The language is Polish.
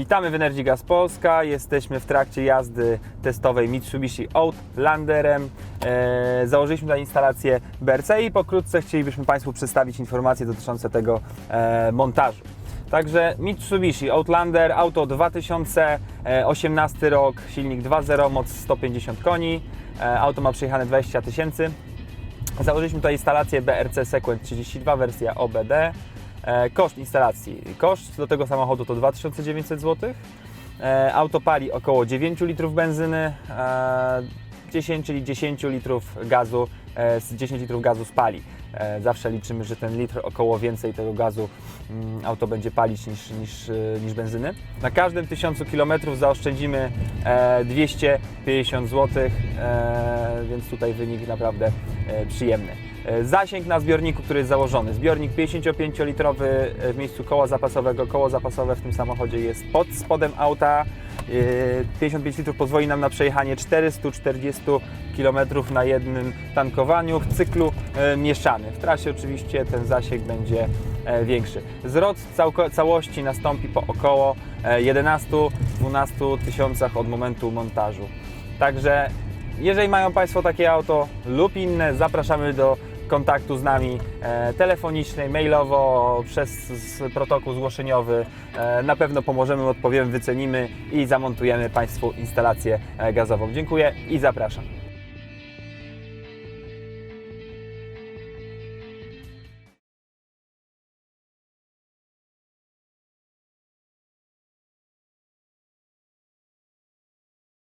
Witamy w Energy Gas Polska. Jesteśmy w trakcie jazdy testowej Mitsubishi Outlanderem. E, założyliśmy na instalację BRC i pokrótce chcielibyśmy Państwu przedstawić informacje dotyczące tego e, montażu. Także Mitsubishi Outlander, auto 2018 rok, silnik 2.0, moc 150 koni. E, auto ma przejechane 20 tysięcy. Założyliśmy tutaj instalację BRC Sequent 32, wersja OBD. E, Koszt instalacji. Koszt do tego samochodu to 2900 zł. E, Auto pali około 9 litrów benzyny, e, 10, czyli 10 litrów gazu, e, z 10 litrów gazu spali. E, Zawsze liczymy, że ten litr około więcej tego gazu mm, auto będzie palić niż, niż, e, niż benzyny. Na każdym 1000 km zaoszczędzimy e, 250 zł, e, więc tutaj wynik naprawdę e, przyjemny. E, Zasięg na zbiorniku, który jest założony. Zbiornik 55-litrowy w miejscu koła zapasowego. Koło zapasowe w tym samochodzie jest pod spodem auta. E, 55 litrów pozwoli nam na przejechanie 440 km na jednym tankowaniu w cyklu e, mieszanym. W trasie oczywiście ten zasięg będzie e, większy. Zwrot całości nastąpi po około e, 11-12 tysiącach od momentu montażu. Także jeżeli mają Państwo takie auto lub inne, zapraszamy do kontaktu z nami e, telefonicznie, mailowo, przez protokół zgłoszeniowy. E, na pewno pomożemy, odpowiemy, wycenimy i zamontujemy Państwu instalację e, gazową. Dziękuję i zapraszam.